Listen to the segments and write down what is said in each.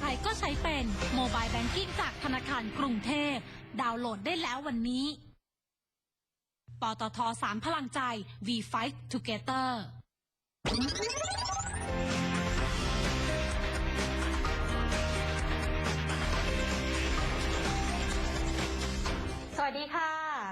ครๆก็ใช้เป็นโมบายแบงกิ้งจากธนาคารกรุงเทพ ดาวน์โหลดได้แล้ววันนี้ ปตทสามพลังใจ We Fight Together สวัสดีค่ะ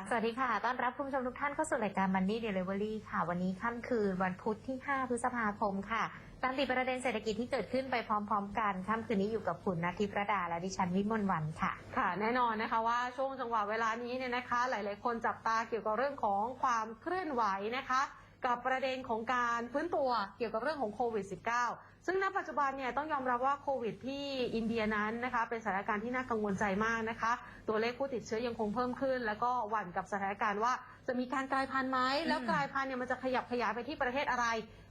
สวัสดีค่ะ ต้อนรับคุณผู้ชมทุกท่านเข้าสู่รายการ Money Delivery ค่ะ วันนี้ค่ำคืนวันพุธที่ 5 พฤษภาคมค่ะ ตามติดประเด็นเศรษฐกิจที่เกิดขึ้นไปพร้อม ๆ กันค่ำคืนนี้อยู่กับคุณนาทิประดาและดิฉันวิมลวันค่ะ ค่ะ แน่นอนนะคะว่าช่วงจังหวะเวลานี้เนี่ยนะคะ หลาย ๆ คนจับตาเกี่ยวกับเรื่องของความเคลื่อนไหวนะคะ กับประเด็นของการฟื้นตัวเกี่ยวกับเรื่องของโควิด -19 ซึ่งณปัจจุบันเนี่ยต้องยอมรับว่าโควิดที่อินเดียนั้นนะคะเป็นสถานการณ์ที่น่ากังวลใจมากนะคะ ตัวเลขผู้ติดเชื้อยังคงเพิ่มขึ้น แล้วก็หวั่นกับสถานการณ์ว่าจะมีการกลายพันธุ์ไหมแล้วกลายพันธุ์เนี่ยมันจะขยับขยายไปที่ประเทศอะไร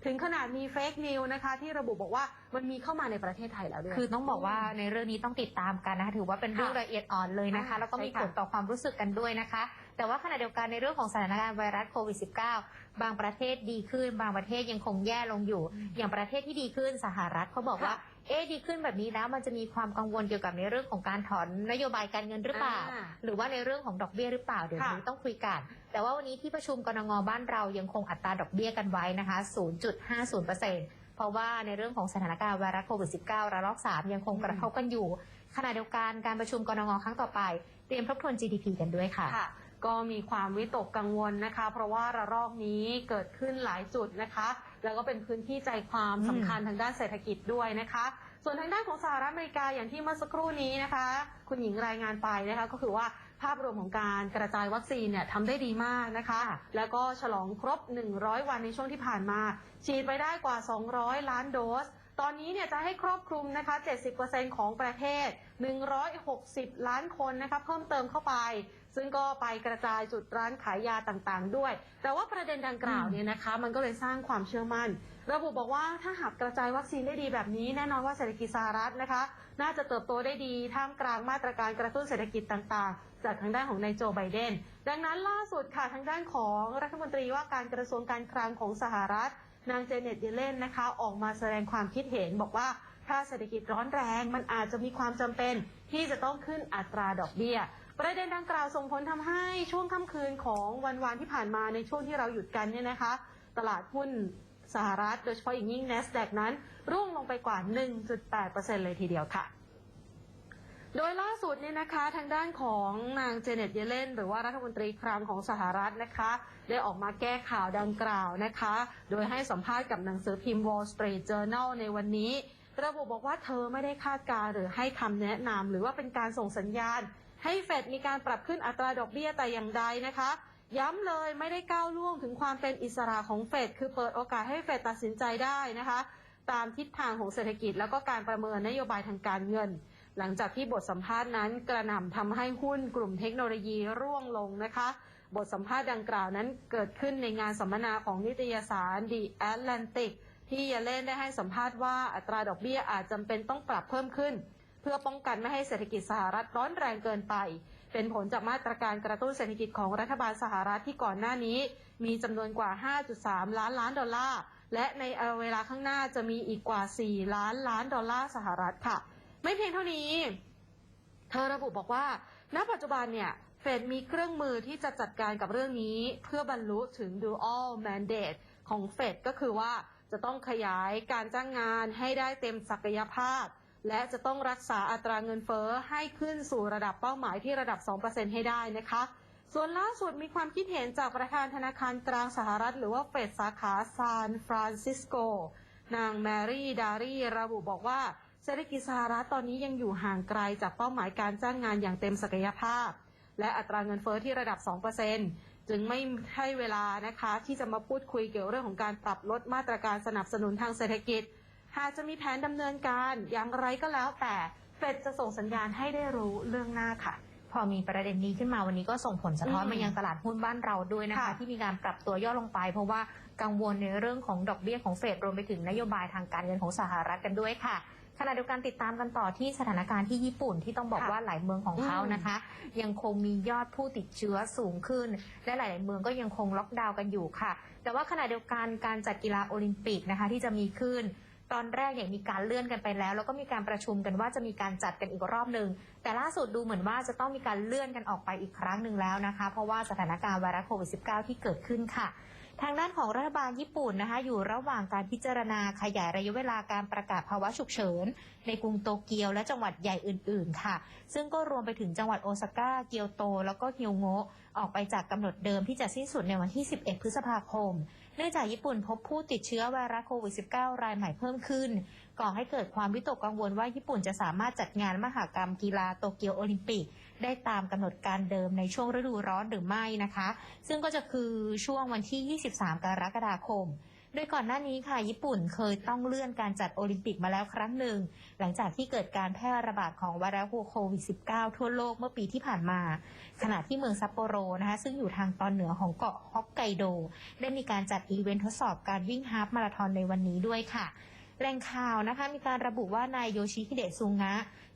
ถึงขนาดมีเฟกนิวนะคะ ที่ระบุบอกว่ามันมีเข้ามาในประเทศไทยแล้วด้วยคือต้องบอกว่าในเรื่องนี้ต้องติดตามกันนะคะถือว่าเป็นเรื่องค่ะละเอียดอ่อนเลยนะคะอ่าแล้วก็มีใช่ผค่ะลต่อความรู้สึกกันด้วยนะคะ แต่ว่าขณะเดียวกันในเรื่องของสถานการณ์ไวรัสโควิด -19 บางประเทศดีขึ้น บางประเทศยังคงแย่ลงอยู่ อย่างประเทศที่ดีขึ้นสหรัฐเขาบอกว่าค่ะเอ๊ะดีขึ้นแบบนี้แล้วมันจะมีความกังวลเกี่ยวกับในเรื่องของการถอนนโยบายการเงินหรือเปล่าอ่าหรือว่าในเรื่องของดอกเบี้ยหรือเปล่าเดี๋ยวค่ะนี้ต้องคุยกัน แต่ว่าวันนี้ที่ประชุมกรงงบ้านเรายังคงอัตราดอกเบี้ยกันไว้นะคะ 0.50%เพราะว่าในเรื่องของสถานการณ์ไวรัสโควิด -19 ระลอก 3 ยังคงกระทบกันอยู่ ขณะเดียวกันการประชุมกรงงครั้งต่อไป เตรียมทบทวน GDP กันด้วยค่ะค่ะ ก็มีความวิตกกังวลนะคะ เพราะว่าระลอกนี้เกิดขึ้นหลายจุดนะคะ แล้วก็เป็นพื้นที่ใจความอืมสำคัญทางด้านเศรษฐกิจด้วยนะคะ ส่วนทางด้านของสหรัฐอเมริกาอย่างที่เมื่อสักครู่นี้นะคะ คุณหญิงรายงานไปนะคะก็คือว่าภาพรวมของการกระจายวัคซีนเนี่ยทำได้ดีมากนะคะ แล้วก็ฉลองครบ 100 วันในช่วงที่ผ่านมา ฉีดไปได้กว่า 200 ล้านโดส ตอนนี้เนี่ยจะให้ครอบคลุมนะคะ 70%ของประเทศ 160 ล้านคนนะคะ เพิ่มเติมเข้าไป ซึ่งก็ไปกระจายจุดร้านขายยาต่างๆ ด้วย แต่ว่าประเด็นดังกล่าวเนี่ยนะคะ มันก็เลยสร้างความเชื่อมั่น ระบุบอกว่าถ้าหากกระจายวัคซีนได้ดีแบบนี้ แน่นอนว่าเศรษฐกิจสหรัฐนะคะ น่าจะเติบโตได้ดีท่ามกลางมาตรการกระตุ้นเศรษฐกิจต่างๆ จากทางด้านของนายโจไบเดนดังนั้นล่าสุดค่ะทางด้านของรัฐมนตรีว่าการกระทรวงการคลังของสหรัฐ นางเจเน็ตเยเลนนะคะ ออกมาแสดงความคิดเห็นบอกว่าถ้าเศรษฐกิจร้อนแรง มันอาจจะมีความจำเป็นที่จะต้องขึ้นอัตราดอกเบี้ย ประเด็นดังกล่าวส่งผลทำให้ช่วงค่ำคืนของวันวานที่ผ่านมาในช่วงที่เราหยุดกันเนี่ยนะคะ ตลาดหุ้นสหรัฐโดยเฉพาะอย่างยิ่ง NASDAQ นั้น ร่วงลงไปกว่า 1.8%เลยทีเดียวค่ะ โดยล่าสุดเนี่ยนะคะทางด้านของนางเจเน็ตเยเลนหรือว่ารัฐมนตรีคลังของสหรัฐนะคะ ได้ออกมาแก้ข่าวดังกล่าวนะคะ โดยให้สัมภาษณ์กับหนังสือพิมพ์ Wall Street Journal ในวันนี้ ระบุบอกว่าเธอไม่ได้คาดการณ์หรือให้คำแนะนำหรือว่าเป็นการส่งสัญญาณ ให้เฟดมีการปรับขึ้นอัตราดอกเบี้ยแต่อย่างใดนะคะ ย้ำเลยไม่ได้ก้าวล่วงถึงความเป็นอิสระของเฟดคือเปิดโอกาสให้เฟดตัดสินใจได้นะคะ ตามทิศทางของเศรษฐกิจแล้วก็การประเมินนโยบายทางการเงิน หลังจากที่บทสัมภาษณ์นั้นกระหน่ำทำให้หุ้นกลุ่มเทคโนโลยีร่วงลงนะคะบทสัมภาษณ์ดังกล่าวนั้นเกิดขึ้นในงานสัมมนาของนิตยสาร The Atlantic ที่เยเลนได้ให้สัมภาษณ์ว่าอัตราดอกเบี้ยอาจจำเป็นต้องปรับเพิ่มขึ้น เพื่อป้องกันไม่ให้เศรษฐกิจสหรัฐร้อนแรงเกินไป เป็นผลจากมาตรการกระตุ้นเศรษฐกิจของรัฐบาลสหรัฐที่ก่อนหน้านี้ มีจำนวนกว่า 5.3 ล้านล้านดอลลาร์ และในเวลาข้างหน้าจะมีอีกกว่า 4 ล้านล้านดอลลาร์สหรัฐค่ะ ไม่เพียงเท่านี้ เธอระบุบอกว่า ณ ปัจจุบันเนี่ยเฟดมีเครื่องมือที่จะจัดการกับเรื่องนี้ เพื่อบรรลุถึง dual mandate ของเฟดก็คือว่าจะต้องขยายการจ้างงานให้ได้เต็มศักยภาพ และจะต้องรักษาอัตราเงินเฟ้อให้ขึ้นสู่ระดับเป้าหมายที่ระดับ 2%ให้ได้นะคะ ส่วนล่าสุดมีความคิดเห็นจากประธานธนาคารกลางสหรัฐ หรือว่าเฟดสาขาซานฟรานซิสโก นางแมรี่ดารีระบุบอกว่าเศรษฐกิจสหรัฐตอนนี้ยังอยู่ห่างไกลจากเป้าหมายการจ้างงานอย่างเต็มศักยภาพ และอัตราเงินเฟ้อที่ระดับ 2%จึงไม่ให้เวลานะคะที่จะมาพูดคุยเกี่ยวเรื่องของการปรับลดมาตรการสนับสนุนทางเศรษฐกิจ หากจะมีแผนดำเนินการอย่างไรก็แล้วแต่เฟดจะส่งสัญญาณให้ได้รู้เรื่องหน้าค่ะ พอมีประเด็นนี้ขึ้นมาวันนี้ก็ส่งผลสะท้อนอืมมายังตลาดหุ้นบ้านเราด้วยนะคะค่ะที่มีการปรับตัวย่อลงไป เพราะว่ากังวลในเรื่องของดอกเบี้ยของเฟดรวมไปถึงนโยบายทางการเงินของสหรัฐกันด้วยค่ะขณะเดียวกันติดตามกันต่อที่สถานการณ์ที่ญี่ปุ่นที่ต้องบอกค่ะว่าหลายเมืองของเขาอืมนะคะ ยังคงมียอดผู้ติดเชื้อสูงขึ้น และหลาย ๆ เมืองก็ยังคงล็อกดาวน์กันอยู่ค่ะ แต่ว่าขณะเดียวกันการจัดกีฬาโอลิมปิกนะคะที่จะมีขึ้น ตอนแรกเนี่ยมีการเลื่อนกันไปแล้ว แล้วก็มีการประชุมกันว่าจะมีการจัดกันอีกรอบหนึ่งแต่ล่าสุดดูเหมือนว่าจะต้องมีการเลื่อนกันออกไปอีกครั้งหนึ่งแล้วนะคะ เพราะว่าสถานการณ์ไวรัสโควิด -19 ที่เกิดขึ้นค่ะ ทางด้านของรัฐบาลญี่ปุ่นนะคะ อยู่ระหว่างการพิจารณาขยายระยะเวลาการประกาศภาวะฉุกเฉิน ในกรุงโตเกียวและจังหวัดใหญ่อื่น ๆ ค่ะ ซึ่งก็รวมไปถึงจังหวัดโอซาก้าเกียวโต แล้วก็ฮิวโงะออกไปจากกำหนดเดิมที่จะสิ้นสุดในวันที่ 11 พฤษภาคม เนื่องจากญี่ปุ่นพบผู้ติดเชื้อไวรัสโควิด -19 รายใหม่เพิ่มขึ้น ก่อให้เกิดความวิตกกังวลว่าญี่ปุ่นจะสามารถจัดงานมหากรรมกีฬาโตเกียวโอลิมปิก ได้ตามกำหนดการเดิมในช่วงฤดูร้อนหรือไม่นะคะ ซึ่งก็จะคือช่วงวันที่ 23 กรกฎาคม ดยก่อนหน้านี้ค่ะ ญี่ปุ่นเคยต้องเลื่อนการจัดโอลิมปิกมาแล้วครั้งหนึ่ง หลังจากที่เกิดการแพร่ระบาดของไวรัสโควิด -19 ทั่วโลกเมื่อปีที่ผ่านมา ขณะที่เมืองซัปโปโรนะคะซึ่งอยู่ทางตอนเหนือของเกาะฮอกไกโด ได้มีการจัดอีเวนต์ทดสอบการวิ่งฮาฟมาราธอนในวันนี้ด้วยค่ะแหล่งข่าวนะคะมีการระบุว่านายโยชิฮิเดะซุงะ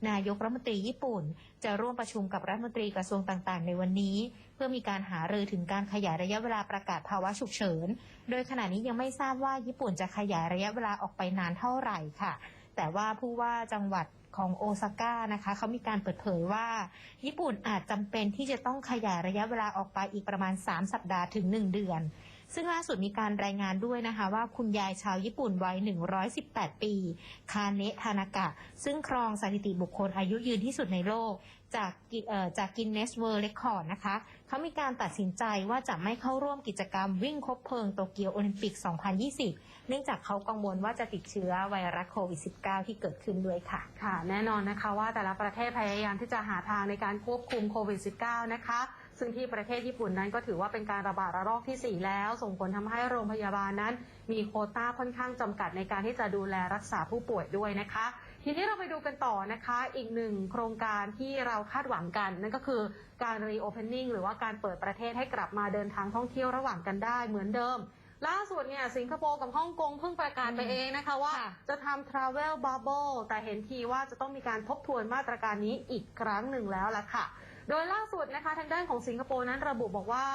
นายกรัฐมนตรีญี่ปุ่น จะร่วมประชุมกับรัฐมนตรีกระทรวงต่างๆ ในวันนี้ พื่อมีการหารือถึงการขยายระยะเวลาประกาศภาวะฉุกเฉิน โดยขณะนี้ยังไม่ทราบว่าญี่ปุ่นจะขยายระยะเวลาออกไปนานเท่าไหร่ค่ะ แต่ว่าผู้ว่าจังหวัดของโอซาก้านะคะเขามีการเปิดเผยว่า ญี่ปุ่นอาจจำเป็นที่จะต้องขยายระยะเวลาออกไปอีกประมาณ 3 สัปดาห์ถึง 1 เดือน ซึ่งล่าสุดมีการรายงานด้วยนะคะว่าคุณยายชาวญี่ปุ่นวัย 118 ปี คาเนะทานากะ ซึ่งครองสถิติบุคคลอายุยืนที่สุดในโลก จากกิเอ่อจากกินเนสเวิร์เรคคอร์ดนะคะเขามีการตัดสินใจว่าจะไม่เข้าร่วมกิจกรรมวิ่งคบเพลิงโตเกียวโอลิมปิก 2020 เนื่องจากเขากังวลว่าจะติดเชื้อไวรัสโควิด -19 ที่เกิดขึ้นด้วยค่ะ ค่ะ แน่นอนนะคะว่าแต่ละประเทศพยายามที่จะหาทางในการควบคุมโควิด -19 นะคะ ซึ่งที่ประเทศญี่ปุ่นนั้นก็ถือว่าเป็นการระบาดระลอกที่ 4 แล้ว ส่งผลทำให้โรงพยาบาลนั้น มีโคต้าค่อนข้างจำกัดในการที่จะดูแลรักษาผู้ป่วยด้วยนะคะ ทีนี้เราไปดูกันต่อนะคะอีกหนึ่งโครงการที่เราคาดหวังกัน นั่นก็คือการ reopening หรือว่าการเปิดประเทศให้กลับมาเดินทางท่องเที่ยวระหว่างกันได้เหมือนเดิม ล่าสุดเนี่ยสิงคโปร์กับฮ่องกงเพิ่งประกาศไปเองนะคะว่าค่ะจะทำ travel bubble แต่เห็นทีว่าจะต้องมีการทบทวนมาตรการนี้อีกครั้งหนึ่งแล้วล่ะค่ะโดยล่าสุดนะคะทางด้านของสิงคโปร์นั้นระบุบอกว่า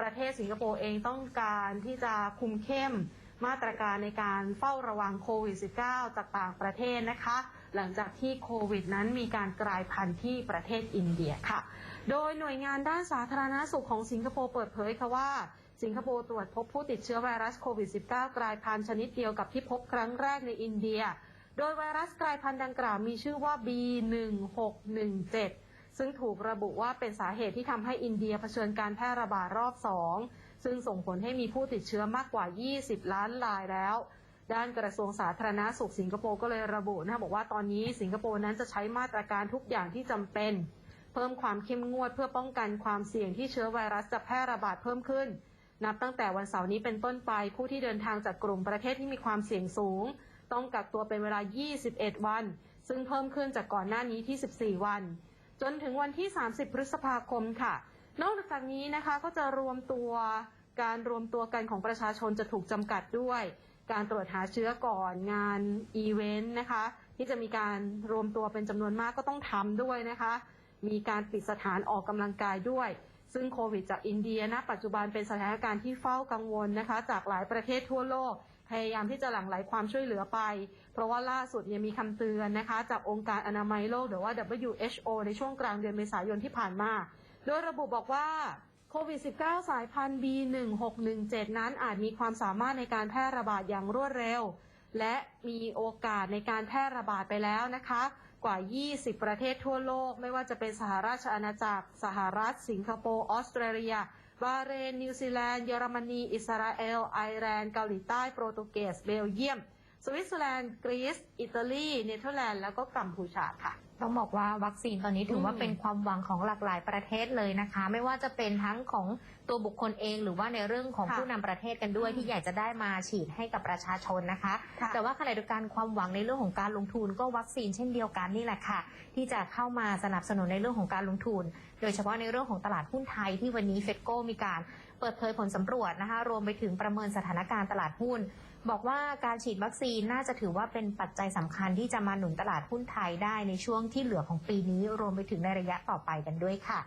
ประเทศสิงคโปร์เองต้องการที่จะคุมเข้ม มาตรการในการเฝ้าระวังโควิด -19 จากต่างประเทศนะคะ หลังจากที่โควิดนั้นมีการกลายพันธุ์ที่ประเทศอินเดียค่ะ โดยหน่วยงานด้านสาธารณสุขของสิงคโปร์เปิดเผยค่ะว่าสิงคโปร์ตรวจพบผู้ติดเชื้อไวรัสโควิด -19 กลายพันธุ์ชนิดเดียวกับที่พบครั้งแรกในอินเดีย โดยไวรัสกลายพันธุ์ดังกล่าวมีชื่อว่า B1617 ซึ่งถูกระบุว่าเป็นสาเหตุที่ทำให้อินเดียเผชิญการแพร่ระบาดรอบ2 ซึ่งส่งผลให้มีผู้ติดเชื้อมากกว่า 20 ล้านรายแล้ว ด้านกระทรวงสาธารณาสุขสิงคโปร์ก็เลยระบุนะคะบอกว่าตอนนี้สิงคโปร์นั้นจะใช้มาตรการทุกอย่างที่จำเป็น เพิ่มความเข้มงวดเพื่อป้องกันความเสี่ยงที่เชื้อไวรัสจะแพร่ระบาดเพิ่มขึ้น นับตั้งแต่วันเสาร์นี้เป็นต้นไปผู้ที่เดินทางจากกลุ่มประเทศที่มีความเสี่ยงสูง ต้องกักตัวเป็นเวลา 21 วัน ซึ่งเพิ่มขึ้นจากก่อนหน้านี้ที่ 14 วัน จนถึงวันที่ 30 พฤษภาคมค่ะ นอกจากนี้นะคะก็จะรวมตัวการรวมตัวกันของประชาชนจะถูกจำกัดด้วย การตรวจหาเชื้อก่อนงานอีเวนต์นะคะ ที่จะมีการรวมตัวเป็นจำนวนมากก็ต้องทำด้วยนะคะ มีการปิดสถานออกกำลังกายด้วย ซึ่งโควิดจากอินเดียณปัจจุบันเป็นสถานการณ์ที่เฝ้ากังวลนะคะ จากหลายประเทศทั่วโลก พยายามที่จะหลั่งไหลความช่วยเหลือไป เพราะว่าล่าสุดเนี่ยมีคำเตือนนะคะ จากองค์การอนามัยโลกหรือว่า WHO ในช่วงกลางเดือนเมษายนที่ผ่านมา ดยระบุบอกว่าโควิด -19 สายพันธุ์ B1617 นั้นอาจมีความสามารถในการแพร่ระบาดอย่างรวดเร็ว และมีโอกาสในการแพร่ระบาดไปแล้วนะคะ กว่า 20 ประเทศทั่วโลก ไม่ว่าจะเป็นสหราชอาณาจักร สหรัฐ สิงคโปร์ ออสเตรเลีย บาเรน นิวซีแลนด์ เยอรมนี อิสราเอล ไอร์แลนด์ เกาหลีใต้ โปรตุเกส เบลเยียม สวิตเซอร์แลนด์กรีซอิตาลีเนเธอร์แลนด์แล้วก็กัมพูชาค่ะ ต้องบอกว่าวัคซีนตอนนี้ถือว่าอืมเป็นความหวังของหลากหลายประเทศเลยนะคะ ไม่ว่าจะเป็นทั้งของตัวบุคคลเอง หรือว่าในเรื่องของค่ะผู้นำประเทศกันด้วยอืมที่อยากจะได้มาฉีดให้กับประชาชนนะคะ ค่ะ แต่ว่าขณะเดียวกันความหวังในเรื่องของการลงทุนก็วัคซีนเช่นเดียวกันนี่แหละค่ะ ที่จะเข้ามาสนับสนุนในเรื่องของการลงทุน โดยเฉพาะในเรื่องของตลาดหุ้นไทยที่วันนี้เฟดโก้มีการ เปิดเผยผลสำรวจนะคะ รวมไปถึงประเมินสถานการณ์ตลาดหุ้น บอกว่าการฉีดวัคซีนน่าจะถือว่าเป็นปัจจัยสำคัญที่จะมาหนุนตลาดหุ้นไทยได้ในช่วงที่เหลือของปีนี้รวมไปถึงในระยะต่อไปกันด้วยค่ะ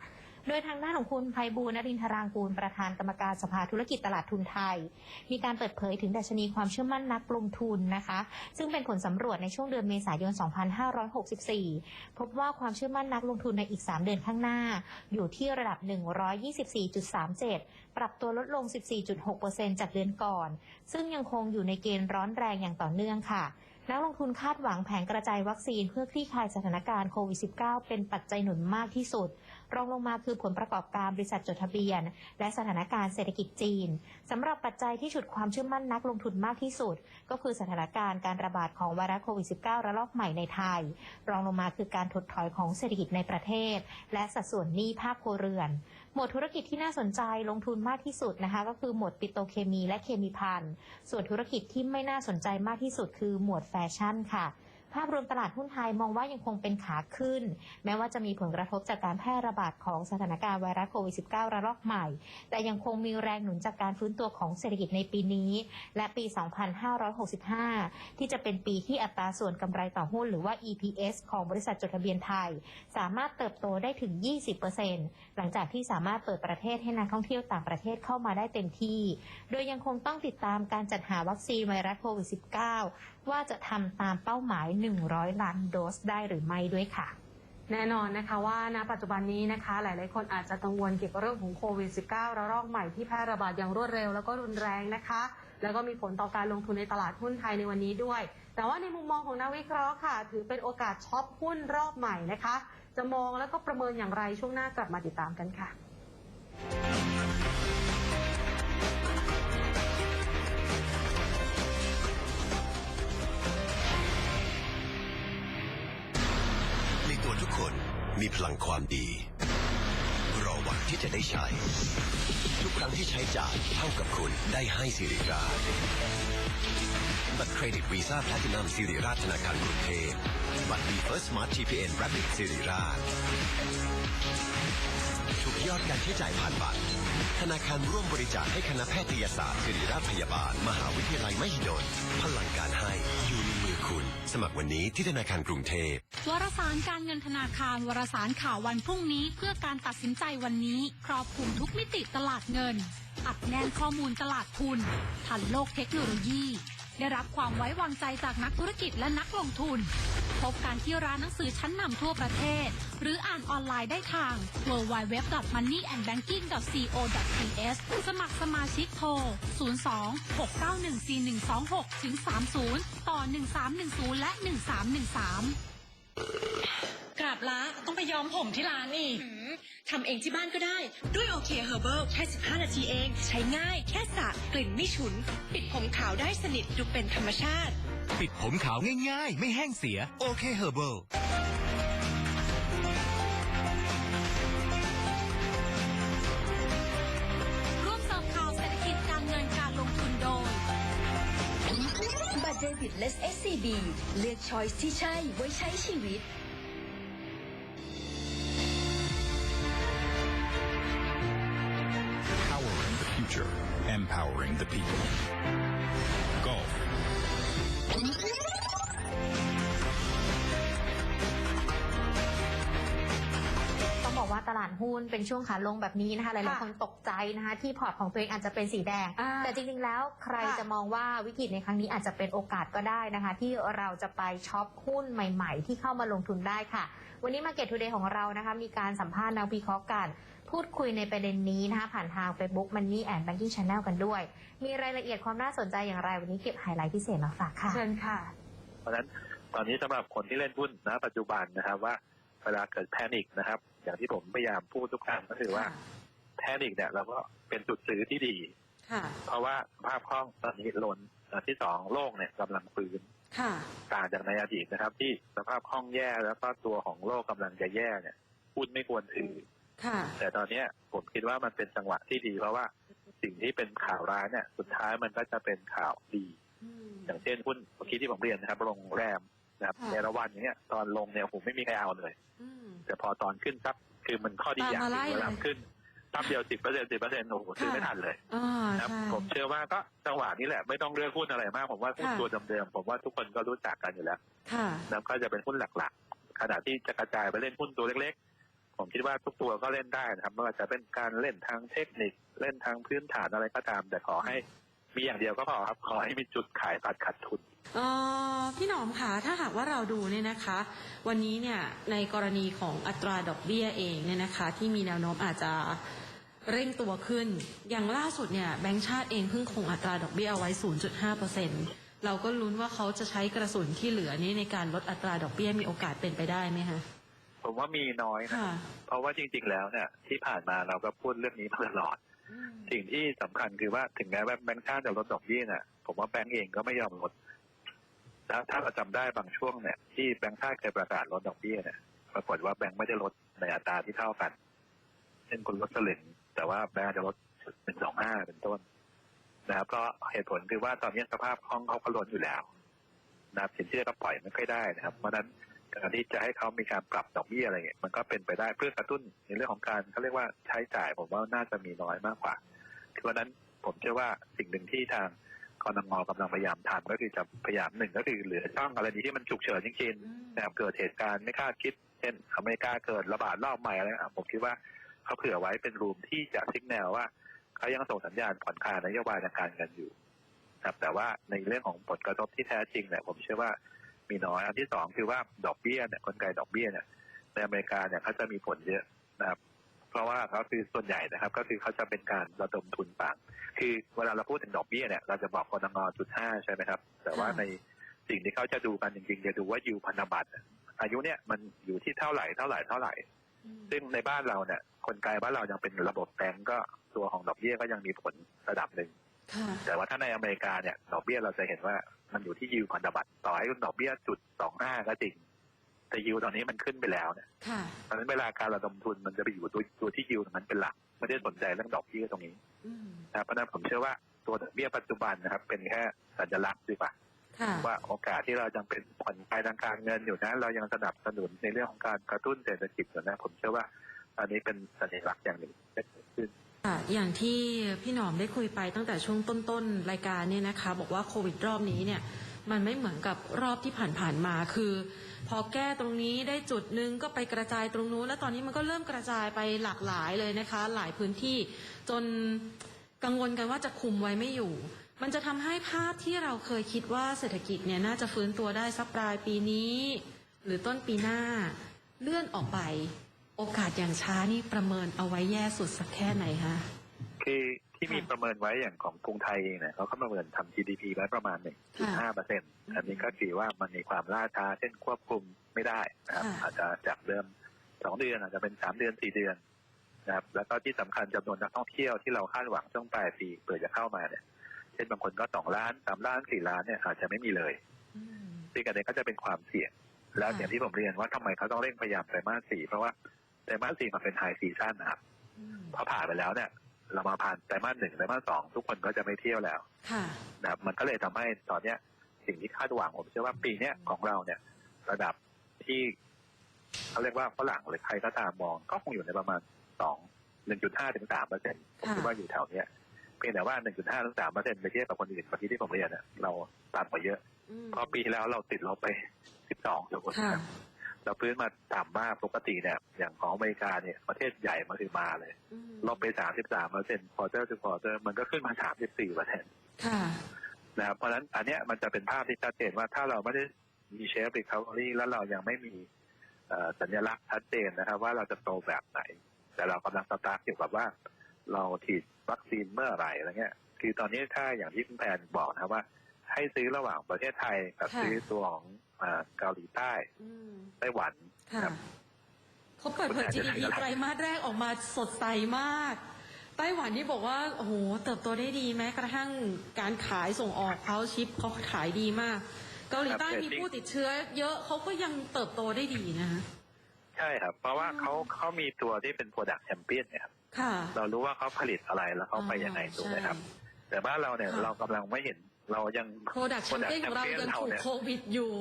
โดยทางด้านของคุณไพบูลนรินทรางกูลประธานกรรมการสภาธุรกิจตลาดทุนไทย มีการเปิดเผยถึงดัชนีความเชื่อมั่นนักลงทุนนะคะ ซึ่งเป็นผลสำรวจในช่วงเดือนเมษายน 2564 พบว่าความเชื่อมั่นนักลงทุนในอีก 3 เดือนข้างหน้า อยู่ที่ระดับ 124.37 ปรับตัวลดลง 14.6%จากเดือนก่อน ซึ่งยังคงอยู่ในเกณฑ์ร้อนแรงอย่างต่อเนื่องค่ะนักลงทุนคาดหวังแผนกระจายวัคซีนเพื่อคลี่คลายสถานการณ์โควิด -19 เป็นปัจจัยหนุนมากที่สุด รองลงมาคือผลประกอบการบริษัทจดทะเบียน และสถานการณ์เศรษฐกิจจีนสำหรับปัจจัยที่ฉุดความเชื่อมั่นนักลงทุนมากที่สุด ก็คือสถานการณ์การระบาดของไวรัสโควิด -19 ระลอกใหม่ในไทย รองลงมาคือการถดถอยของเศรษฐกิจในประเทศ และสัดส่วนหนี้ภาคครัวเรือน หมวดธุรกิจที่น่าสนใจลงทุนมากที่สุดนะคะ ก็คือหมวดปิโตรเคมีและเคมีภัณฑ์ส่วนธุรกิจที่ไม่น่าสนใจมากที่สุดคือหมวดแฟชั่นค่ะ ภาพรวมตลาดหุ้นไทยมองว่ายังคงเป็นขาขึ้น แม้ว่าจะมีผลกระทบจากการแพร่ระบาดของสถานการณ์ไวรัสโควิด -19 ระลอกใหม่ แต่ยังคงมีแรงหนุนจากการฟื้นตัวของเศรษฐกิจในปีนี้ และปี 2565 ที่จะเป็นปีที่อัตราส่วนกำไรต่อหุ้นหรือว่า EPS ของบริษัทจดทะเบียนไทย สามารถเติบโตได้ถึง 20%หลังจากที่สามารถเปิดประเทศให้นักท่องเที่ยวต่างประเทศเข้ามาได้เต็มที่ โดยยังคงต้องติดตามการจัดหาวัคซีนไวรัสโควิด -19 ว่าจะทำตามเป้าหมาย 100 ล้านโดสได้หรือไม่ด้วยค่ะ แน่นอนนะคะว่าณปัจจุบันนี้นะคะ หลาย ๆ คนอาจจะกังวลเกี่ยวกับเรื่องของโควิด -19 ระลอกใหม่ที่แพร่ระบาดอย่างรวดเร็วแล้วก็รุนแรงนะคะ แล้วก็มีผลต่อการลงทุนในตลาดหุ้นไทยในวันนี้ด้วย แต่ว่าในมุมมองของนักวิเคราะห์ค่ะ ถือเป็นโอกาสช็อปหุ้นรอบใหม่นะคะ จะมองแล้วก็ประเมินอย่างไรช่วงหน้ากลับมาติดตามกันค่ะ มีพลังความดี รอวันที่จะได้ใช้ ทุกครั้งที่ใช้จ่ายเท่ากับคุณได้ให้สิริราชบัตรเครดิตวีซ่าแพลตินัมสิริราชธนาคารกรุงเทพบัตร B First Smart TPN Rapid สิริราชทุกยอดการใช้จ่ายผ่านบัตร ธนาคารร่วมบริจาคให้คณะแพทยศาสตร์ศิริราชพยาบาล มหาวิทยาลัยมหิดลพลังการให้อยู่ในมือคุณ สมัครวันนี้ที่ธนาคารกรุงเทพ วารสารการเงินธนาคารวารสารข่าววันพรุ่งนี้เพื่อการตัดสินใจวันนี้ ครอบคลุมทุกมิติตลาดเงิน อัดแน่นข้อมูลตลาดทุน ทันโลกเทคโนโลยี ได้รับความไว้วางใจจากนักธุรกิจและนักลงทุน พบกันที่ร้านหนังสือชั้นนำทั่วประเทศ หรืออ่านออนไลน์ได้ทาง www.moneyandbanking.co.th สมัครสมาชิกโทร 02 691 4126 ถึง 30 ต่อ 1310 และ 1313 กราบละต้องไปย้อมผมที่ร้านนี่ทำเองที่บ้านก็ได้ ด้วยโอเคเฮอร์เบิลแค่ 15 นาทีเอง ใช้ง่าย แค่สระกลิ่นไม่ฉุน ปิดผมขาวได้สนิทดูเป็นธรรมชาติ ปิดผมขาวง่ายๆ ไม่แห้งเสีย โอเคเฮอร์เบิลร่วมเสริมข่าวเศรษฐกิจการเงินการลงทุนโดย บัตรเดบิตเลส SCB เลือกช้อยส์ที่ใช่ไว้ใช้ชีวิต Powering the future, empowering the people. Golf. ลาดหุ้นเป็นช่วงขาลงแบบนี้นะคะหลายค่ะๆคนตกใจนะคะที่พอร์ตของตัวเองอาจจะเป็นสีแดงอ่าแต่จริงๆแล้วใครค่ะจะมองว่าวิกฤตในครั้งนี้อาจจะเป็นโอกาสก็ได้นะคะ ที่เราจะไปช็อปหุ้นใหม่ ๆ ที่เข้ามาลงทุนได้ค่ะ วันนี้มาเก็ตทูเดย์ของเรานะคะมีการสัมภาษณ์นักวิเคราะห์กันพูดคุยในประเด็นนี้นะคะผ่านทาง Facebook Money and Banking Channel กันด้วย มีรายละเอียดความน่าสนใจอย่างไรวันนี้เก็บไฮไลท์พิเศษมาฝากค่ะเชิญค่ะ เพราะฉะนั้นตอนนี้สำหรับคนที่เล่นหุ้นนะปัจจุบันนะครับว่าเวลาเกิดแพนิคนะครับ อย่างที่ผมพยายามพูดทุกครั้งก็คือว่าแพนิคเนี่ยเราก็เป็นจุดซื้อที่ดี ค่ะเพราะว่าสภาพคล่องตอนนี้ล้นอันที่สองโลกเนี่ยกำลังฟื้นค่ะต่างจากในอดีตนะครับ ที่สภาพคล่องแย่แล้วก็ตัวของโลกกำลังจะแย่เนี่ยหุ้นไม่ควรถือ ค่ะ แต่ตอนเนี้ยผมคิดว่ามันเป็นจังหวะที่ดี เพราะว่าสิ่งที่เป็นข่าวร้ายเนี่ย สุดท้ายมันก็จะเป็นข่าวดีอย่างเช่นหุ้นเมื่อกี้ที่ผมเรียนนะครับโรงแรม นะครับค่ะเอราวันอย่างเงี้ยตอนลงเนี่ยผมไม่มีใครเอาเลย อืม แต่พอตอนขึ้นครับ คือมันข้อดีอย่างหตามมาไล่นึ่งเวลาเลยขึ้นตับเดียวสิบเปอร์เซ็นต์สิบเปอร์เซ็นต์โอ้โหซื้อไม่ทันเลยอ่านะครับ ใช่ ผมเชื่อว่าก็จังหวะนี้แหละไม่ต้องเลือกหุ้นอะไรมาก ผมว่าหุ้นค่ะ ตัวเดิมๆผมว่าทุกคนก็รู้จักกันอยู่แล้ว ค่ะ นะครับก็จะเป็นหุ้นหลักๆ ขณะที่จะกระจายไปเล่นหุ้นตัวเล็กๆ ผมคิดว่าทุกตัวก็เล่นได้นะครับไม่ว่าจะเป็นการเล่นทางเทคนิค เล่นทางพื้นฐานอะไรก็ตาม แต่ขอให้ มีอย่างเดียวก็พอครับขอให้มีจุดขายตัดขาดทุน เอ่อพี่หนอมคะถ้าหากว่าเราดูเนี่ยนะคะ วันนี้เนี่ยในกรณีของอัตราดอกเบี้ยเองเนี่ยนะคะ ที่มีแนวโน้มอาจจะเร่งตัวขึ้น อย่างล่าสุดเนี่ยแบงก์ชาติเองเพิ่งคงอัตราดอกเบี้ยเอาไว้ 0.5%เราก็ลุ้นว่าเขาจะใช้กระสุนที่เหลือนี้ในการลดอัตราดอกเบี้ยมีโอกาสเป็นไปได้ไหมคะผมว่ามีน้อยนะค่ะ เพราะว่าจริง ๆ แล้วเนี่ยที่ผ่านมาเราก็พูดเรื่องนี้มาตลอด สิ่งที่สำคัญคือว่าถึงแม้ว่าแบงก์ชาติจะลดดอกเบี้ยเนี่ยผมว่าแบงก์เองก็ไม่ยอมลดถ้าถ้าเราจำได้บางช่วงเนี่ยที่แบงก์ชาติเคยประกาศลดดอกเบี้ยเนี่ยปรากฏว่าแบงก์ไม่ได้ลดในอัตราที่เท่ากัน เช่นคุณลดสลึงแต่ว่าแบงก์จะลดเป็นสองห้าเป็นต้นนะครับก็เหตุผลคือว่าตอนนี้สภาพคล่องเขาก็ล้นอยู่แล้วนะครับสินเชื่อก็ปล่อยไม่ค่อยได้นะครับเพราะนั้น การที่จะให้เขามีการปรับดอกเบี้ยอะไรเงี้ยมันก็เป็นไปได้เพื่อกระตุ้นในเรื่องของการเขาเรียกว่าใช้จ่ายผมว่าน่าจะมีน้อยมากกว่าคือวันนั้นผมเชื่อว่าสิ่งหนึ่งที่ทางกรงงกำลังพยายามทำก็คือจะพยายามหนึ่งก็คือเหลือช่องอะไรนี้ที่มันฉุกเฉินจริงๆนะครับเกิดเหตุการณ์ไม่คาดคิด เช่นอเมริกาเกิดระบาดรอบใหม่อะไรอะผมคิดว่าเขาเผื่อไว้เป็นรูมที่จะซิกแนวว่าเขายังส่งสัญญาณผ่อนคลายนโยบายทางการเงินอยู่ครับแต่ว่าในเรื่องของผลกระทบที่แท้จริงเนี่ยผมเชื่อว่า มีน้อย อันที่สองคือว่าดอกเบี้ยเนี่ยกลไกดอกเบี้ยเนี่ยในอเมริกาเนี่ยเขาจะมีผลเยอะนะครับ เพราะว่าเขาคือส่วนใหญ่นะครับ ก็คือเขาจะเป็นการระดมทุนต่างคือเวลาเราพูดถึงดอกเบี้ยเนี่ยเราจะบอกกรงจุดห้าใช่ไหมครับ แต่ว่าในสิ่งที่เขาจะดูกันจริงๆจะดูว่ายูพันธบัตรอายุเนี่ยมันอยู่ที่เท่าไหร่เท่าไหร่เท่าไหร่ ซึ่งในบ้านเราเนี่ยคนไกลบ้านเรายังเป็นระบบแบงก์ก็ตัวของดอกเบี้ยก็ยังมีผลระดับหนึ่งค่ะแต่ว่าถ้าในอเมริกาเนี่ยดอกเบี้ยเราจะเห็นว่า มันอยู่ที่ยิวพันธบัตรต่อให้คุณดอกเบี้ยจุดสองห้าก็จริง แต่ยิวตอนนี้มันขึ้นไปแล้วเนี่ยค่ะเพราะฉะนั้นเวลาการระดมทุนมันจะไปอยู่ตัวตัวที่ยิวมันเป็นหลัก ไม่ได้สนใจเรื่องดอกเบี้ยตรงนี้อืมนะครับเพราะฉะนั้นผมเชื่อว่าตัวดอกเบี้ยปัจจุบันนะครับ เป็นแค่สัญลักษณ์ดีกว่าค่ะว่าโอกาสที่เรายังเป็นผ่อนคลายทางการเงินอยู่นะ เรายังสนับสนุนในเรื่องของการกระตุ้นเศรษฐกิจอยู่นะ ผมเชื่อว่าอันนี้เป็นสัญลักษณ์อย่างหนึ่งที่เกิดขึ้นค่ะ อย่างที่พี่หนอมได้คุยไปตั้งแต่ช่วงต้นๆรายการเนี่ยนะคะ บอกว่าโควิดรอบนี้เนี่ยมันไม่เหมือนกับรอบที่ผ่านๆมาคือ พอแก้ตรงนี้ได้จุดหนึ่งก็ไปกระจายตรงนู้นแล้วตอนนี้มันก็เริ่มกระจายไปหลากหลายเลยนะคะ หลายพื้นที่จนกังวลกันว่าจะคุมไว้ไม่อยู่ มันจะทำให้ภาพที่เราเคยคิดว่าเศรษฐกิจเนี่ยน่าจะฟื้นตัวได้สักปลายปีนี้ หรือต้นปีหน้าเลื่อนออกไป โอกาสอย่างช้านี่ประเมินเอาไว้แย่สุดสักแค่ไหนคะคือที่มีค่ะประเมินไว้อย่างของกรุงไทยเองเนี่ยเขาก็ประเมินทำ GDP ไว้ประมาณ1.5เปอร์เซ็นต์อันนี้ก็คือว่ามันมีความล่าช้าเช่นควบคุมไม่ได้นะครับค่ะอาจจะจากเดิมสองเดือนอาจจะเป็นสามเดือนสี่เดือนนะครับ แล้วก็ที่สำคัญจำนวนนักท่องเที่ยวที่เราคาดหวังช่วงปลายปีเปิดจะเข้ามาเนี่ย เช่นบางคนก็สองล้านสามล้านสี่ล้านเนี่ยอาจจะไม่มีเลยอืมซึ่งอันนี้ก็จะเป็นความเสี่ยง แล้วค่ะอย่างที่ผมเรียนว่าทำไมเขาต้องเร่งพยายามไตรมาสสี่เพราะว่า ไตรมาสสี่มันเป็นไฮซีซั่นนะครับอืมพอผ่านไปแล้วเนี่ย เรามาผ่านไตรมาสหนึ่งไตรมาสสองทุกคนก็จะไม่เที่ยวแล้วค่ะนะครับ มันก็เลยทำให้ตอนเนี้ย สิ่งที่คาดหวังผมเชื่อว่าปีเนี้ยของเราเนี่ย ระดับที่เขาเรียกว่าฝรั่งหรือใครก็ตามมองก็คงอยู่ในประมาณสองหนึ่งจุดห้าถึงสามเปอร์เซ็นต์ผมคิดว่าอยู่แถวเนี้ยเพียงแต่ว่าหนึ่งจุดห้าถึงสามเปอร์เซ็นต์ไปเทียบกับคนอื่นเมื่อกี้ที่ผมเรียนเนี่ยเราต่ำกว่าเยอะอืมเพราะปีที่แล้วเราติดลบไปสิบสองสมมติค่ะนะครับ เราพื้นมาต่ำมากปกติเนี่ย อย่างของอเมริกาเนี่ยประเทศใหญ่มาคือมาเลยอืมลบไปสามสิบสามเปอร์เซ็นต์พอเตอร์ทูพอเตอร์มันก็ขึ้นมาสามสิบสี่เปอร์เซ็นต์ค่ะนะครับเพราะฉะนั้นอันเนี้ยมันจะเป็นภาพที่ชัดเจนว่าถ้าเราไม่ได้มีเชฟรีคา v อรี่แล้วเรายังไม่มีเอ่อสัญลักษณ์ชัดเจนนะครับ ว่าเราจะโตแบบไหน แต่เรากำลังสตาร์ทเกี่ยวกับว่า เราฉีดวัคซีนเมื่อไหร่อะไรเงี้ย คือตอนนี้ถ้าอย่างที่คุณแพนบอกนะครับว่า ให้ซื้อระหว่างประเทศไทยกับค่ะซื้อตัวของอ่า เกาหลีใต้อืมไต้หวันค่ะครับเขาเปิดเผย GDP ไตรมาสแรกออกมาสดใสมาก ไต้หวันที่บอกว่าโอ้โหเติบโตได้ดีแม้กระทั่งการขายส่งออกเขาชิปเขาขายดีมาก เกาหลีใต้ครับมีผู้ติดเชื้อ เยอะเขาก็ยังเติบโตได้ดีนะคะใช่ครับ เพราะว่าอืมเขาเขามีตัวที่เป็น Product Champion เนี่ยครับค่ะเรารู้ว่าเขาผลิตอะไรแล้วเขาไปยังไงถูกไหมครับ แต่บ้านเราเนี่ยค่ะเรากำลังไม่เห็นเรายังโปรดักชั่น Product ของเรายัง Champion ถูกเนี่ยโควิดอยู่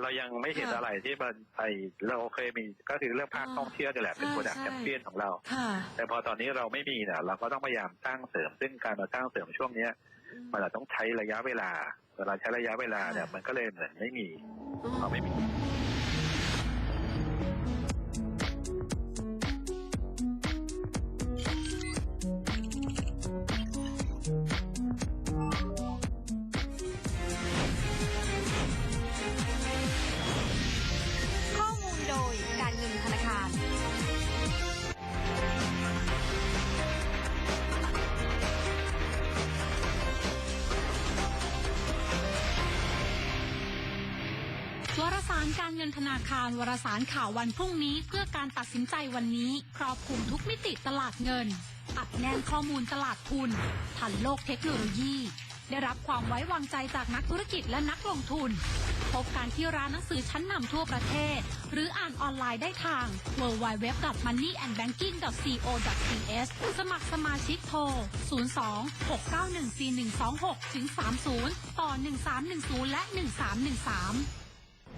เรายังไม่เห็นค่ะอะไรที่มันไปเราเคยมีก็คือเรื่องภาคอ่าท่องเที่ยวนี่แหละเป็นใช่โปรดักใช่แชมเปี้ยนของเราค่ะแต่พอตอนนี้เราไม่มีเนี่ยเราก็ต้องพยายามสร้างเสริม ซึ่งการมาสร้างเสริมช่วงเนี้ยมันอาจต้องใช้ระยะเวลาเวลาใช้ระยะเวลาเนี่ยค่ะมันก็เลยเหมือนไม่มีอืมพอไม่มี งินธนาคารวารสารข่าววันพรุ่งนี้เพื่อการตัดสินใจวันนี้ ครอบคลุมทุกมิติตลาดเงิน อัดแน่นข้อมูลตลาดทุน ทันโลกเทคโนโลยี ได้รับความไว้วางใจจากนักธุรกิจและนักลงทุน พบการที่ร้านหนังสือชั้นนำทั่วประเทศ หรืออ่านออนไลน์ได้ทาง www.moneyandbanking.co.th สมัครสมาชิกโทร 02 691 4126 ถึง 30 ต่อ 1310 และ 1313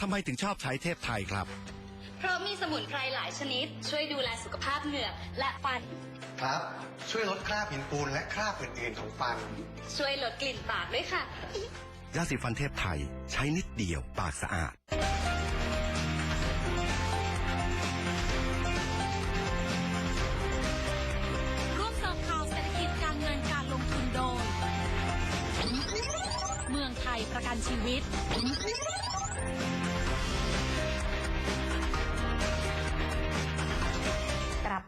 ทำไมถึงชอบใช้เทพไทยครับ เพราะมีสมุนไพรหลายชนิด ช่วยดูแลสุขภาพเหงือกและฟัน ครับ ช่วยลดคราบหินปูนและคราบอื่นๆของฟัน ช่วยลดกลิ่นปากด้วยค่ะ ยาสีฟันเทพไทยใช้นิดเดียวปากสะอาด ร่วมเสริมข่าวเศรษฐกิจการเงินการลงทุนโดย เมืองไทยประกันชีวิต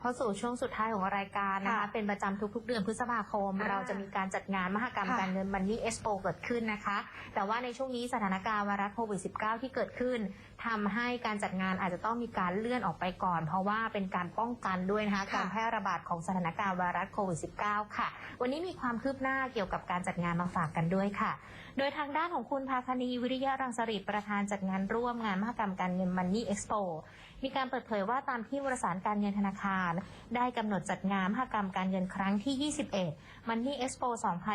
เข้าสู่ช่วงสุดท้ายของรายการนะคะค่ะเป็นประจำทุกๆ เดือนพฤษภาคมอ่าเราจะมีการจัดงานมหกรรมค่ะการเงินมันนี่เอ็กโปเกิดขึ้นนะคะ แต่ว่าในช่วงนี้สถานการณ์ไวรัสโควิด -19 ที่เกิดขึ้นทำให้การจัดงานอาจจะต้องมีการเลื่อนออกไปก่อน เพราะว่าเป็นการป้องกันด้วยนะคะค่ะการแพร่ระบาดของสถานการณ์ไวรัสโควิด -19 ค่ะ วันนี้มีความคืบหน้าเกี่ยวกับการจัดงานมาฝากกันด้วยค่ะ โดยทางด้านของคุณภาคณีวิริยะรังสฤษประธานจัดงานร่วมงานมหกรรมการเงินมันนี่เอ็กโป มีการเปิดเผยว่าตามที่วารสารการเงินธนาคาร ได้กำหนดจัดงานมหกรรมการเงินครั้งที่ 21 Money Expo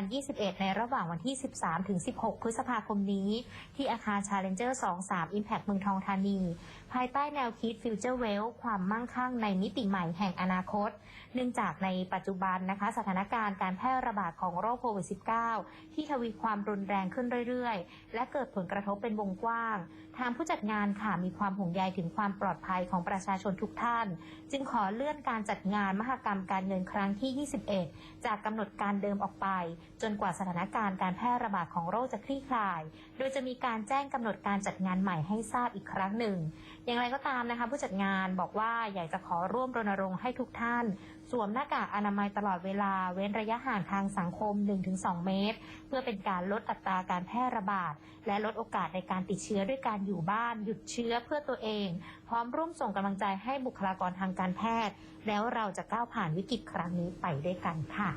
2021 ในระหว่างวันที่ 13 ถึง 16 พฤษภาคมนี้ ที่อาคาร Challenger 23 Impact เมืองทองธานี ภายใต้แนวคิด Future Wealth ความมั่งคั่งในมิติใหม่แห่งอนาคต เนื่องจากในปัจจุบันนะคะสถานการณ์การแพร่ระบาดของโรคโควิด -19 ที่ทวีความรุนแรงขึ้นเรื่อยๆ และเกิดผลกระทบเป็นวงกว้าง ทางผู้จัดงานค่ะมีความห่วงใยถึงความปลอดภัยยของประชาชนทุกท่าน จึงขอเลื่อนการจัดงานมหกรรมการเงินครั้งที่ 21 จากกำหนดการเดิมออกไป จนกว่าสถานการณ์การแพร่ระบาดของโรคจะคลี่คลาย โดยจะมีการแจ้งกำหนดการจัดงานใหม่ให้ทราบอีกครั้งหนึ่ง อย่างไรก็ตามนะคะ ผู้จัดงานบอกว่าอยากจะขอร่วมรณรงค์ให้ทุกท่าน สวมหน้ากากอนามัยตลอดเวลาเว้นระยะห่างทางสังคม 1-2 เมตร เพื่อเป็นการลดอัตราการแพร่ระบาด และลดโอกาสในการติดเชื้อด้วยการอยู่บ้าน หยุดเชื้อเพื่อตัวเอง พร้อมร่วมส่งกำลังใจให้บุคลากรทางการแพทย์ แล้วเราจะก้าวผ่านวิกฤตครั้งนี้ไปด้วยกันค่ะ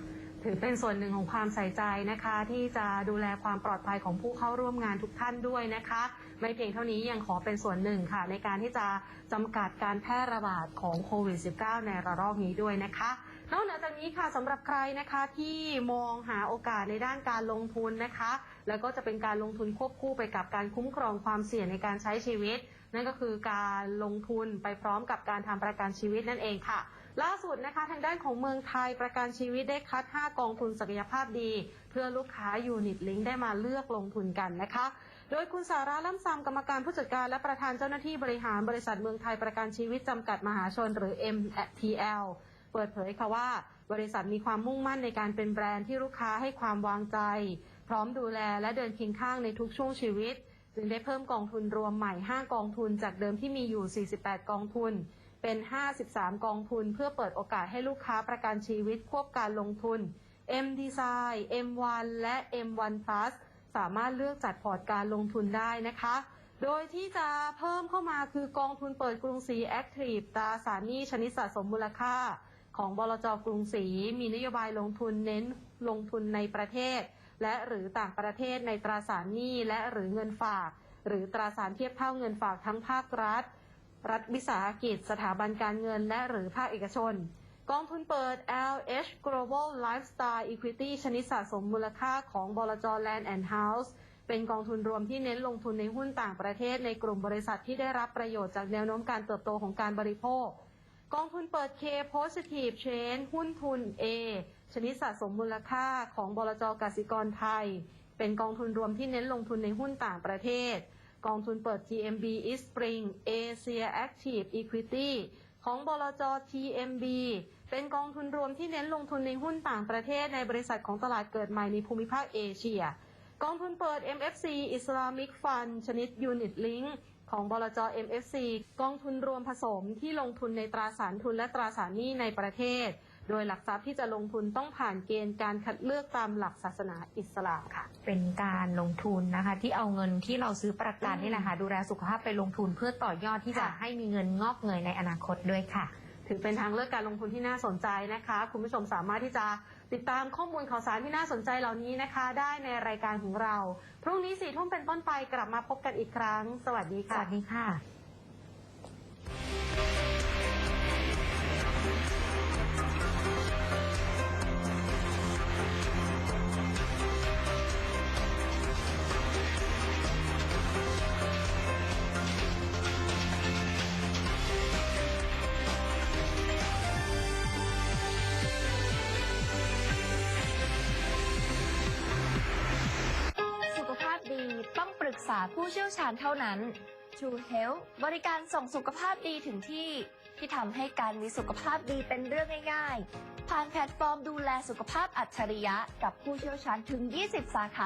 ถือเป็นส่วนหนึ่งของความใส่ใจนะคะ ที่จะดูแลความปลอดภัยของผู้เข้าร่วมงานทุกท่านด้วยนะคะ ไม่เพียงเท่านี้ยังขอเป็นส่วนหนึ่งค่ะ ในการที่จะจำกัดการแพร่ระบาดของโควิด -19 ในระลอกนี้ด้วยนะคะนอกเหนือจากนี้ค่ะสำหรับใครนะคะที่มองหาโอกาสในด้านการลงทุนนะคะ แล้วก็จะเป็นการลงทุนควบคู่ไปกับการคุ้มครองความเสี่ยงในการใช้ชีวิต นั่นก็คือการลงทุนไปพร้อมกับการทำประกันชีวิตนั่นเองค่ะ ล่าสุดนะคะทางด้านของเมืองไทยประกันชีวิตได้คัด 5 กองทุนศักยภาพดี เพื่อลูกค้ายูนิตลิงได้มาเลือกลงทุนกันนะคะ โดยคุณสาราล่ำซำกรรมการผู้จัดการและประธานเจ้าหน้าที่บริหารบริษัทเมืองไทยประกันชีวิตจำกัดมหาชนหรือ MTL เปิดเผยค่ะว่า บริษัทมีความมุ่งมั่นในการเป็นแบรนด์ที่ลูกค้าให้ความวางใจ พร้อมดูแลและเดินเคียงข้างในทุกช่วงชีวิต จึงได้เพิ่มกองทุนรวมใหม่ 5 กองทุนจากเดิมที่มีอยู่ 48 กองทุน เป็น 53 กองทุน เพื่อเปิดโอกาสให้ลูกค้าประกันชีวิตควบการลงทุน M Design M1 และ M1 Plus สามารถเลือกจัดพอร์ตการลงทุนได้นะคะ โดยที่จะเพิ่มเข้ามาคือกองทุนเปิดกรุงศรี Active ตราสารหนี้ชนิดสะสมมูลค่า ของบลจกรุงศรีมีนโยบายลงทุนเน้นลงทุนในประเทศ และหรือต่างประเทศในตราสารหนี้และหรือเงินฝาก หรือตราสารเทียบเท่าเงินฝากทั้งภาครัฐ รัฐวิสาหกิจ สถาบันการเงิน และหรือภาคเอกชน กองทุนเปิด LH Global Lifestyle Equity ชนิดสะสมมูลค่าของบลจ Land and House เป็นกองทุนรวมที่เน้นลงทุนในหุ้นต่างประเทศในกลุ่มบริษัทที่ได้รับประโยชน์จากแนวโน้มการเติบโตของการบริโภค กองทุนเปิด K Positive Chain หุ้นทุน A ชนิดสะสมมูลค่าของบลจกสิกรไทย เป็นกองทุนรวมที่เน้นลงทุนในหุ้นต่างประเทศ กองทุนเปิด TMB East Spring Asia Active Equity ของบลจ TMB เป็นกองทุนรวมที่เน้นลงทุนในหุ้นต่างประเทศในบริษัทของตลาดเกิดใหม่ในภูมิภาคเอเชีย กองทุนเปิด MFC Islamic Fund ชนิด Unit Link ของบลจ MFC กองทุนรวมผสมที่ลงทุนในตราสารทุนและตราสารหนี้ในประเทศ โดยหลักทรัพย์ที่จะลงทุนต้องผ่านเกณฑ์การคัดเลือกตามหลักศาสนาอิสลามค่ะ เป็นการลงทุนนะคะ ที่เอาเงินที่เราซื้อประกันอืมนี่แหละค่ะดูแลสุขภาพไปลงทุนเพื่อต่อยอดที่จะค่ะให้มีเงินงอกเงยในอนาคตด้วยค่ะ ถือเป็นทางเลือกการลงทุนที่น่าสนใจนะคะ คุณผู้ชมสามารถที่จะติดตามข้อมูลข่าวสารที่น่าสนใจเหล่านี้นะคะ ได้ในรายการของเรา พรุ่งนี้สี่ทุ่มเป็นต้นไปกลับมาพบกันอีกครั้ง สวัสดีสค่ะวัสดีค่ะ ผู้เชี่ยวชาญเท่านั้น True Health บริการส่งสุขภาพดีถึงที่ ที่ทำให้การมีสุขภาพดีเป็นเรื่องง่าย ๆ ผ่านแพลตฟอร์มดูแลสุขภาพอัจฉริยะ กับผู้เชี่ยวชาญถึง 20 สาขา